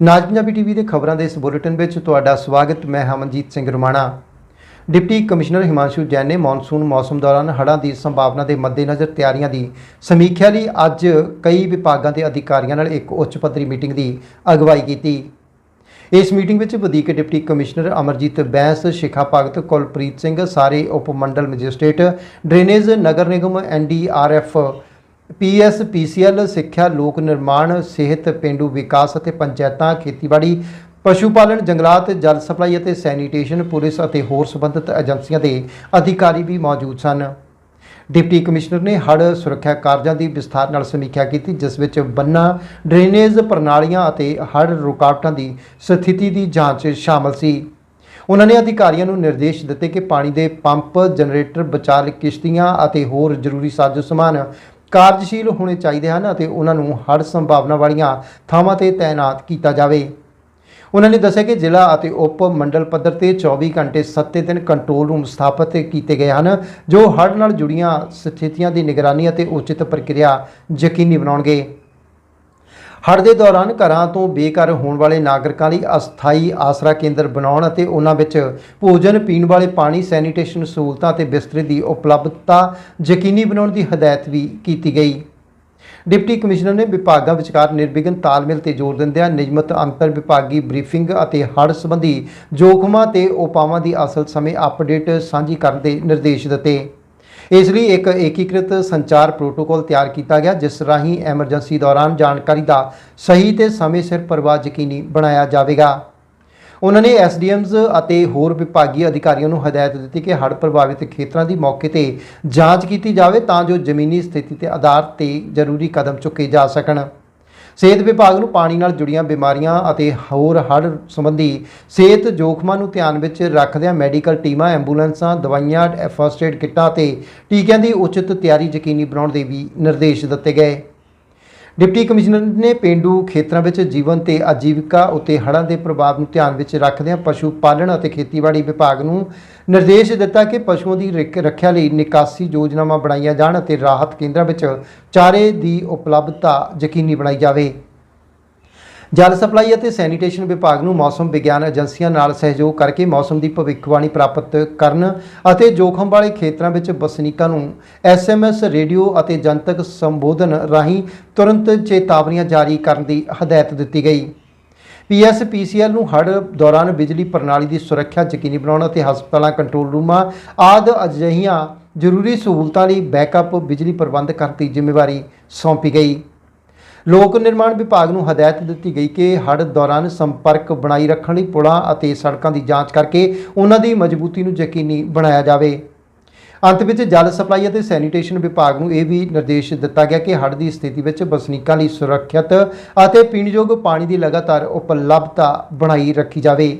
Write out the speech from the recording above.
ਨਾਜ Punjabi TV ਦੇ ਖਬਰਾਂ ਦੇ ਇਸ ਬੁਲੇਟਿਨ ਵਿੱਚ ਤੁਹਾਡਾ ਸਵਾਗਤ, ਮੈਂ ਹਮਨਜੀਤ ਸਿੰਘ ਰੁਮਾਣਾ। ਡਿਪਟੀ ਕਮਿਸ਼ਨਰ ਹਿਮਾਂਸ਼ੂ ਜੈਨ ਨੇ ਮੌਨਸੂਨ ਮੌਸਮ ਦੌਰਾਨ ਹੜ੍ਹਾਂ ਦੀ ਸੰਭਾਵਨਾ ਦੇ ਮੱਦੇਨਜ਼ਰ ਤਿਆਰੀਆਂ ਦੀ ਸਮੀਖਿਆ ਲਈ ਅੱਜ ਕਈ ਵਿਭਾਗਾਂ ਦੇ ਅਧਿਕਾਰੀਆਂ ਨਾਲ ਇੱਕ ਉੱਚ ਪੱਧਰੀ ਮੀਟਿੰਗ ਦੀ ਅਗਵਾਈ ਕੀਤੀ। ਇਸ ਮੀਟਿੰਗ ਵਿੱਚ ਵਧੀਕ ਡਿਪਟੀ ਕਮਿਸ਼ਨਰ ਅਮਰਜੀਤ ਬੈਂਸ, ਸ਼ਿਖਾ ਭਗਤ, ਕੁਲਪ੍ਰੀਤ ਸਿੰਘ, ਸਾਰੇ ਉਪ ਮੰਡਲ magistrate, drainage Nagar Nigam NDRF PS, PCL, ਸਿੱਖਿਆ, ਲੋਕ ਨਿਰਮਾਣ, ਸਿਹਤ, ਪਿੰਡੂ ਵਿਕਾਸ ਅਤੇ ਪੰਚਾਇਤਾਂ, ਖੇਤੀਬਾੜੀ ਪਸ਼ੂ ਪਾਲਣ ਜੰਗਲਾਤ, ਜਲ ਸਪਲਾਈ ਅਤੇ ਸੈਨੀਟੇਸ਼ਨ, ਪੁਲਿਸ ਅਤੇ ਹੋਰ ਸੰਬੰਧਿਤ ਏਜੰਸੀਆਂ ਦੇ ਅਧਿਕਾਰੀ ਵੀ ਮੌਜੂਦ ਸਨ। ਡਿਪਟੀ ਕਮਿਸ਼ਨਰ ਨੇ ਹੜ੍ਹ ਸੁਰੱਖਿਆ ਕਾਰਜਾਂ ਦੀ ਵਿਸਥਾਰ ਨਾਲ ਸਮੀਖਿਆ ਕੀਤੀ, ਜਿਸ ਵਿੱਚ ਬੰਨਾ, ਡਰੇਨੇਜ ਪ੍ਰਣਾਲੀਆਂ ਅਤੇ ਹੜ੍ਹ ਰੁਕਾਵਟਾਂ ਦੀ ਸਥਿਤੀ ਦੀ ਜਾਂਚ ਸ਼ਾਮਲ ਸੀ। ਉਹਨਾਂ ਨੇ ਅਧਿਕਾਰੀਆਂ ਨੂੰ ਨਿਰਦੇਸ਼ ਦਿੱਤੇ ਕਿ ਪਾਣੀ ਦੇ ਪੰਪ, ਜਨਰੇਟਰ ਬਚਾਲ ਕਿਸ਼ਤੀਆਂ ਅਤੇ ਹੋਰ ਜ਼ਰੂਰੀ ਸਾਜ਼ੋ ਸਮਾਨ ਕਾਰਜਸ਼ੀਲ ਹੋਣੇ ਚਾਹੀਦੇ ਹਨ ਅਤੇ ਉਹਨਾਂ ਨੂੰ ਹੜ੍ਹ ਸੰਭਾਵਨਾ ਵਾਲੀਆਂ ਥਾਵਾਂ ਤੇ ਤਾਇਨਾਤ ਕੀਤਾ ਜਾਵੇ। ਉਹਨਾਂ ਨੇ ਦੱਸਿਆ ਕਿ ਜ਼ਿਲ੍ਹਾ ਅਤੇ ਉਪ ਮੰਡਲ ਪੱਧਰ ਤੇ 24 ਘੰਟੇ 7 ਦਿਨ ਕੰਟਰੋਲ ਰੂਮ ਸਥਾਪਿਤ ਕੀਤੇ ਗਏ ਹਨ, ਜੋ ਹੜ੍ਹ ਨਾਲ ਜੁੜੀਆਂ ਸਥਿਤੀਆਂ ਦੀ ਨਿਗਰਾਨੀ ਅਤੇ ਉਚਿਤ ਪ੍ਰਕਿਰਿਆ ਯਕੀਨੀ ਬਣਾਉਣਗੇ। ਹੜ੍ਹ ਦੇ ਦੌਰਾਨ ਘਰਾਂ ਤੋਂ ਬੇਘਰ ਹੋਣ ਵਾਲੇ ਨਾਗਰਿਕਾਂ ਲਈ ਅਸਥਾਈ ਆਸਰਾ ਕੇਂਦਰ ਬਣਾਉਣ ਅਤੇ ਉਹਨਾਂ ਵਿੱਚ ਭੋਜਨ ਪੀਣ ਵਾਲੇ ਪਾਣੀ, ਸੈਨੀਟੇਸ਼ਨ ਸਹੂਲਤਾਂ ਅਤੇ ਬਿਸਤਰੇ ਦੀ ਉਪਲਬਧਤਾ ਯਕੀਨੀ ਬਣਾਉਣ ਦੀ ਹਦਾਇਤ ਵੀ ਕੀਤੀ ਗਈ। ਡਿਪਟੀ ਕਮਿਸ਼ਨਰ ਨੇ ਵਿਭਾਗਾਂ ਵਿਚਕਾਰ ਨਿਰਵਿਘਨ ਤਾਲਮੇਲ ਤੇ ਜ਼ੋਰ ਦਿੰਦਿਆਂ ਨਿਯਮਤ ਅੰਤਰ ਵਿਭਾਗੀ ਬਰੀਫਿੰਗ ਅਤੇ ਹੜ੍ਹ ਸੰਬੰਧੀ ਜੋਖਮਾਂ ਤੇ ਉਪਾਵਾਂ ਦੀ ਅਸਲ ਸਮੇਂ ਅਪਡੇਟ ਸਾਂਝੀ ਕਰਨ ਦੇ ਨਿਰਦੇਸ਼ ਦਿੱਤੇ। ਇਸ ਲਈ ਇੱਕ ਏਕੀਕ੍ਰਿਤ ਸੰਚਾਰ ਪ੍ਰੋਟੋਕੋਲ ਤਿਆਰ ਕੀਤਾ ਗਿਆ, ਜਿਸ ਰਾਹੀਂ ਐਮਰਜੈਂਸੀ ਦੌਰਾਨ ਜਾਣਕਾਰੀ ਦਾ ਸਹੀ ਤੇ ਸਮੇਂ ਸਿਰ ਪ੍ਰਵਾਹ ਯਕੀਨੀ ਬਣਾਇਆ ਜਾਵੇਗਾ। ਉਹਨਾਂ ਨੇ ਐਸਡੀਐਮਜ਼ ਅਤੇ ਹੋਰ ਵਿਭਾਗੀ ਅਧਿਕਾਰੀਆਂ ਨੂੰ ਹਦਾਇਤ ਦਿੱਤੀ ਕਿ ਹੜ੍ਹ ਪ੍ਰਭਾਵਿਤ ਖੇਤਰਾਂ ਦੀ ਮੌਕੇ ਤੇ ਜਾਂਚ ਕੀਤੀ ਜਾਵੇ ਤਾਂ ਜੋ ਜ਼ਮੀਨੀ ਸਥਿਤੀ ਤੇ ਆਧਾਰ ਤੇ ਜ਼ਰੂਰੀ ਕਦਮ ਚੁੱਕੇ ਜਾ ਸਕਣ। ਸਿਹਤ ਵਿਭਾਗ ਨੂੰ ਪਾਣੀ ਨਾਲ ਜੁੜੀਆਂ ਬਿਮਾਰੀਆਂ ਅਤੇ ਹੋਰ ਹੜ੍ਹ ਸੰਬੰਧੀ ਸਿਹਤ ਜੋਖਮਾਂ ਨੂੰ ਧਿਆਨ ਵਿੱਚ ਰੱਖਦਿਆਂ ਮੈਡੀਕਲ ਟੀਮਾਂ, ਐਂਬੂਲੈਂਸਾਂ, ਦਵਾਈਆਂ ਫਸਟ ਏਡ ਕਿੱਟਾਂ ਤੇ ਟੀਕਿਆਂ ਦੀ ਉਚਿਤ ਤਿਆਰੀ ਯਕੀਨੀ ਬਣਾਉਣ ਦੇ ਵੀ ਨਿਰਦੇਸ਼ ਦਿੱਤੇ ਗਏ। ਡਿਪਟੀ ਕਮਿਸ਼ਨਰ ਨੇ ਪਿੰਡੂ ਖੇਤਰਾਂ ਵਿੱਚ ਜੀਵਨ ਤੇ ਆਜੀਵਿਕਾ ਉਤੇ ਹੜ੍ਹਾਂ ਦੇ ਪ੍ਰਭਾਵ ਨੂੰ ਧਿਆਨ ਵਿੱਚ ਰੱਖਦਿਆਂ ਪਸ਼ੂ ਪਾਲਣ ਅਤੇ ਖੇਤੀਬਾੜੀ ਵਿਭਾਗ ਨੂੰ ਨਿਰਦੇਸ਼ ਦਿੱਤਾ ਕਿ ਪਸ਼ੂਆਂ ਦੀ ਰਿਕ- ਰੱਖਿਆ ਲਈ ਨਿਕਾਸੀ ਯੋਜਨਾਵਾਂ ਬਣਾਈਆਂ ਜਾਣ ਅਤੇ ਰਾਹਤ ਕੇਂਦਰਾਂ ਵਿੱਚ ਚਾਰੇ ਦੀ ਉਪਲਬਧਤਾ ਯਕੀਨੀ ਬਣਾਈ ਜਾਵੇ। ਜਲ ਸਪਲਾਈ ਅਤੇ ਸੈਨੀਟੇਸ਼ਨ ਵਿਭਾਗ ਨੂੰ ਮੌਸਮ ਵਿਗਿਆਨ ਏਜੰਸੀਆਂ ਨਾਲ ਸਹਿਯੋਗ ਕਰਕੇ ਮੌਸਮ ਦੀ ਭਵਿੱਖਬਾਣੀ ਪ੍ਰਾਪਤ ਕਰਨ ਅਤੇ ਜੋਖਮ ਵਾਲੇ ਖੇਤਰਾਂ ਵਿੱਚ ਵਸਨੀਕਾਂ ਨੂੰ ਐਸਐਮਐਸ, ਰੇਡੀਓ ਅਤੇ ਜਨਤਕ ਸੰਬੋਧਨ ਰਾਹੀਂ ਤੁਰੰਤ ਚੇਤਾਵਨੀਆਂ ਜਾਰੀ ਕਰਨ ਦੀ ਹਦਾਇਤ ਦਿੱਤੀ ਗਈ। ਪੀਐਸਪੀਸੀਐਲ ਨੂੰ ਹੜ੍ਹ ਦੌਰਾਨ ਬਿਜਲੀ ਪ੍ਰਣਾਲੀ ਦੀ ਸੁਰੱਖਿਆ ਯਕੀਨੀ ਬਣਾਉਣ ਅਤੇ ਹਸਪਤਾਲਾਂ, ਕੰਟਰੋਲ ਰੂਮਾਂ ਆਦਿ ਅਜਿਹੀਆਂ ਜ਼ਰੂਰੀ ਸਹੂਲਤਾਂ ਲਈ ਬੈਕਅਪ ਬਿਜਲੀ ਪ੍ਰਬੰਧ ਕਰਨ ਦੀ ਜ਼ਿੰਮੇਵਾਰੀ ਸੌਂਪੀ ਗਈ। ਲੋਕ ਨਿਰਮਾਣ ਵਿਭਾਗ ਨੂੰ ਹਦਾਇਤ ਦਿੱਤੀ ਗਈ ਕਿ ਹੜ੍ਹ ਦੌਰਾਨ ਸੰਪਰਕ ਬਣਾਈ ਰੱਖਣ ਲਈ ਪੁਲਾਂ ਅਤੇ ਸੜਕਾਂ ਦੀ ਜਾਂਚ ਕਰਕੇ ਉਹਨਾਂ ਦੀ ਮਜ਼ਬੂਤੀ ਨੂੰ ਯਕੀਨੀ ਬਣਾਇਆ ਜਾਵੇ। ਅੰਤ ਵਿੱਚ ਜਲ ਸਪਲਾਈ ਅਤੇ ਸੈਨੀਟੇਸ਼ਨ ਵਿਭਾਗ ਨੂੰ ਇਹ ਵੀ ਨਿਰਦੇਸ਼ ਦਿੱਤਾ ਗਿਆ ਕਿ ਹੜ੍ਹ ਦੀ ਸਥਿਤੀ ਵਿੱਚ ਵਸਨੀਕਾਂ ਲਈ ਸੁਰੱਖਿਅਤ ਅਤੇ ਪੀਣਯੋਗ ਪਾਣੀ ਦੀ ਲਗਾਤਾਰ ਉਪਲਬਧਤਾ ਬਣਾਈ ਰੱਖੀ ਜਾਵੇ।